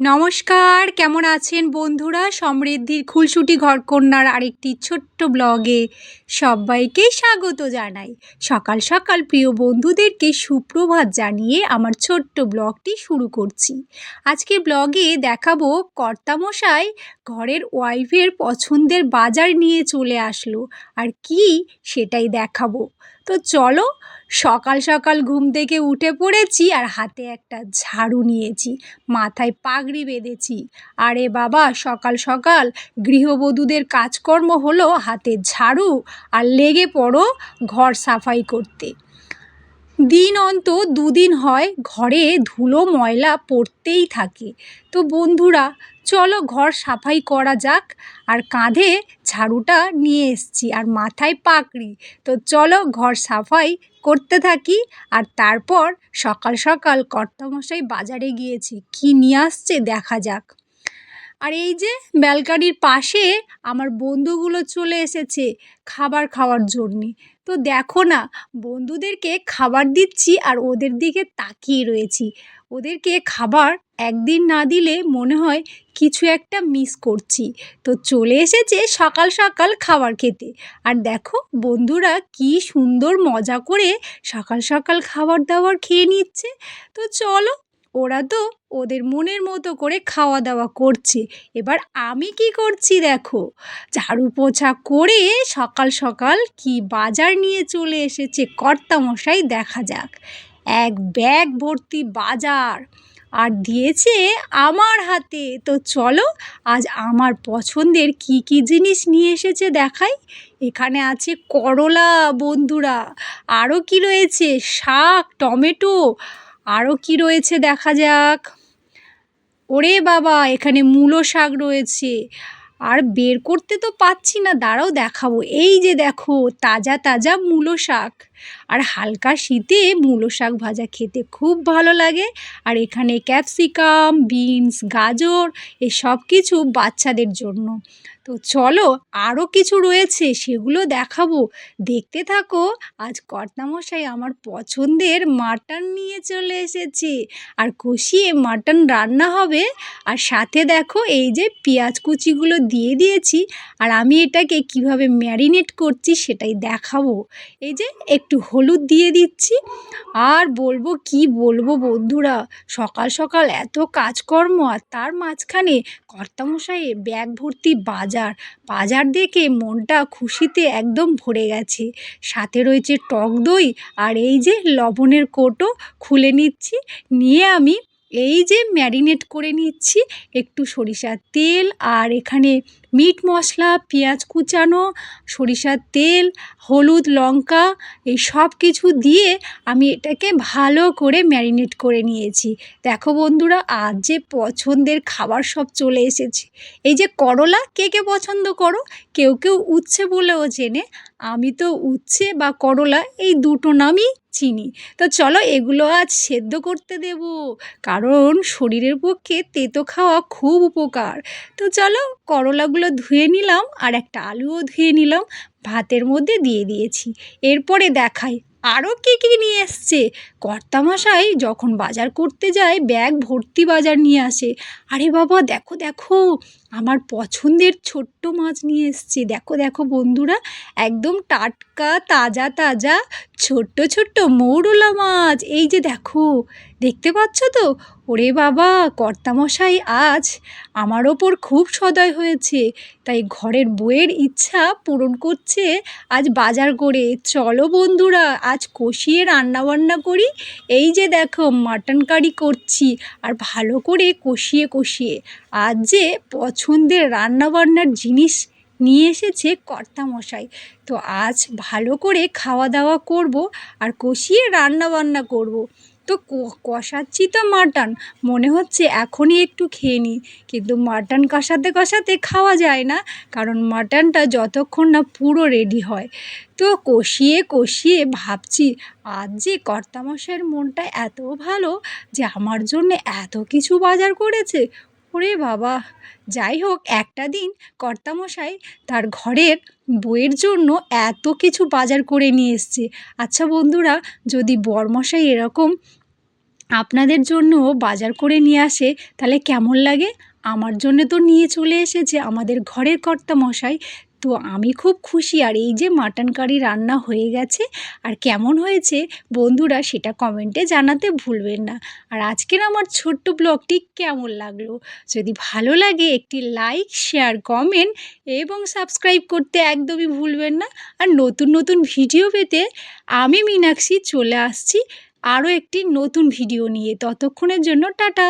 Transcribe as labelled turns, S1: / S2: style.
S1: নমস্কার, কেমন আছেন বন্ধুরা? সমৃদ্ধির খুলসুটি ঘরকন্যার আরেকটি ছোট্ট ব্লগে সবাইকে স্বাগত জানাই। সকাল সকাল প্রিয় বন্ধুদেরকে সুপ্রভাত জানিয়ে আমার ছোট্ট ব্লগটি শুরু করছি। আজকে ব্লগে দেখাবো কর্তামশাই ঘরের ওয়াইফের পছন্দের বাজার নিয়ে চলে আসলো। আর কি সেটাই দেখাবো। তো চলো সকাল সকাল ঘুম থেকে উঠে পড়েছি আর হাতে একটা ঝাড়ু নিয়েছি, মাথায় পাগড়ি বেঁধেছি। আরে বাবা, সকাল সকাল গৃহবধূদের কাজকর্ম হলো হাতে ঝাড়ু আর লেগে পড়ো ঘর সাফাই করতে। দিন অন্ত দুদিন হয় ঘরে ধুলো ময়লা পড়তেই থাকে। তো বন্ধুরা, চলো ঘর সাফাই করা যাক আর কাঁধে ঝাড়ুটা নিয়ে এসছি আর মাথায় পাকড়ি তো চলো ঘর সাফাই করতে থাকি আর তারপর সকাল সকাল কর্তামশাই বাজারে গিয়েছে। কি নিয়ে আসছে দেখা যাক। আর এই যে ব্যালকানির পাশে আমার বন্ধুগুলো চলে এসেছে খাবার খাওয়ার জন্যে। তো দেখো না, বন্ধুদেরকে খাবার দিচ্ছি আর ওদের দিকে তাকিয়ে রয়েছি। ওদেরকে খাবার একদিন না দিলে মনে হয় কিছু একটা মিস করছি। তো চলে এসেছে সকাল সকাল খাবার খেতে। আর দেখো, বন্ধুরা কি সুন্দর মজা করে সকাল সকাল খাবার দাবার খেয়ে নিচ্ছে। তো চলো ওরা তো ওদের মনের মতো করে খাওয়া দাওয়া করছে। এবার আমি কি করছি দেখো? ঝাড়ু পোছা করে সকাল সকাল কি বাজার নিয়ে চলে এসেছে কর্তামশাই দেখা যাক। এক ব্যাগ ভর্তি বাজার। আর দিয়েছে আমার হাতে। তো চলো আজ আমার পছন্দের কি কি জিনিস নিয়ে এসেছে দেখাই। এখানে আছে করলা বন্ধুরা। আরও কি রয়েছে? শাক, টমেটো আরও কি রয়েছে দেখা যাক। ওরে বাবা, এখানে মূলো শাক রয়েছে। আর বের করতে তো পাচ্ছি না, দাঁড়াও দেখাবো। এই যে দেখো, তাজা তাজা মূলো শাক। আর হালকা শীতে মূলো শাক ভাজা খেতে খুব ভালো লাগে। আর এখানে ক্যাপসিকাম, বিনস, গাজর এসব কিছু বাচ্চাদের জন্য। তো চলো আরও কিছু রয়েছে, সেগুলো দেখাবো। দেখতে থাকো, আজ কর্তামশাই আমার পছন্দের মাটন নিয়ে চলে এসেছে। আর কষিয়ে মাটন রান্না হবে। আর সাথে দেখো, এই যে পেঁয়াজ কুচিগুলো দিয়ে দিয়েছি। আর আমি এটাকে কীভাবে ম্যারিনেট করছি সেটাই দেখাবো। এই যে একটু হলুদ দিয়ে দিচ্ছি। আর বলব কি বলব বন্ধুরা, সকাল সকাল এত কাজকর্ম আর তার মাঝখানে কর্তামশাইয়ের ব্যাগ ভর্তি বাজার। বাজার দেখে মনটা খুশিতে একদম ভরে গেছে। সাথে রয়েছে টক দই আর এই যে লবণের কোটো খুলে নিচ্ছি। নিয়ে আমি এই যে ম্যারিনেট করে নিচ্ছি একটু সরিষার তেল আর এখানে মিট মশলা, পেঁয়াজ কুচানো, সরিষার তেল, হলুদ লঙ্কা, এই সব কিছু দিয়ে আমি এটাকে ভালো করে ম্যারিনেট করে নিয়েছি। দেখো বন্ধুরা, আজ যে পছন্দের খাবার সব চলে এসেছে। এই যে করলা, কে কে পছন্দ করো? কেউ কেউ উচ্ছে বলেও চেনে। আমি তো উচ্ছে বা করলা এই দুটো নামই চিনি। তো চলো এগুলো আজ সেদ্ধ করতে দেব। কারণ শরীরের পক্ষে তেতো খাওয়া খুব উপকার। তো চলো করলাগুলো ধুয়ে নিলাম আর একটা আলুও ধুয়ে নিলাম। ভাতের মধ্যে দিয়ে দিয়েছি। এরপরে দেখাই আরও কী কী নিয়ে এসছে। কর্তামশাই যখন বাজার করতে যায়, ব্যাগ ভর্তি বাজার নিয়ে আসে। আরে বাবা, দেখো দেখো, আমার পছন্দের ছোট্ট মাছ নিয়ে এসছে। দেখো দেখো বন্ধুরা, একদম টাটকা, তাজা তাজা ছোট্ট ছোট্ট মৌরলা মাছ। এই যে দেখো, দেখতে পাচ্ছ তো? ওরে বাবা, কর্তামশাই আজ আমার ওপর খুব সদয় হয়েছে। তাই ঘরের বইয়ের ইচ্ছা পূরণ করছে। আজ বাজার করে। চলো বন্ধুরা, আজ কষিয়ে রান্নাবান্না করি। এই যে দেখো, মাটন কারি করছি আর ভালো করে কষিয়ে কষিয়ে। আজ যে পছন্দের রান্নাবান্নার জিনিস নিয়ে এসেছে কর্তামশাই। তো আজ ভালো করে খাওয়া দাওয়া করব আর কষিয়ে রান্না বান্না করব। তো কষাচ্ছি তো মাটন। মনে হচ্ছে এখনই একটু খেয়ে নিই। কিন্তু মাটন কষাতে কষাতে খাওয়া যায় না, কারণ মাটনটা যতক্ষণ না পুরো রেডি হয়। তো কষিয়ে কষিয়ে ভাবছি, আজ যে কর্তামশাইয়ের মনটা এত ভালো যে আমার জন্যে এত কিছু বাজার করেছে ওরে বাবা। যাই হোক, একটা দিন কর্তামশাই তার ঘরের বইয়ের জন্য এত কিছু বাজার করে নিয়ে এসছে। আচ্ছা বন্ধুরা, যদি বরমশাই এরকম আপনাদের জন্য বাজার করে নিয়ে আসে, তাহলে কেমন লাগে? আমার জন্য তো নিয়ে চলে এসেছে আমাদের ঘরের কর্তা মশাই তো আমি খুব খুশি। আর এই যে মাটন কারি রান্না হয়ে গেছে, আর কেমন হয়েছে বন্ধুরা সেটা কমেন্টে জানাতে ভুলবেন না। আর আজকের আমার ছোট্ট ব্লগটি কেমন লাগল? যদি ভালো লাগে একটি লাইক শেয়ার কমেন্ট এবং সাবস্ক্রাইব করতে একদমই ভুলবেন না। আর নতুন নতুন ভিডিও পেতে আমি মীনাক্ষী চলে আসছি আরও একটি নতুন ভিডিও নিয়ে। ততক্ষণের জন্য টাটা।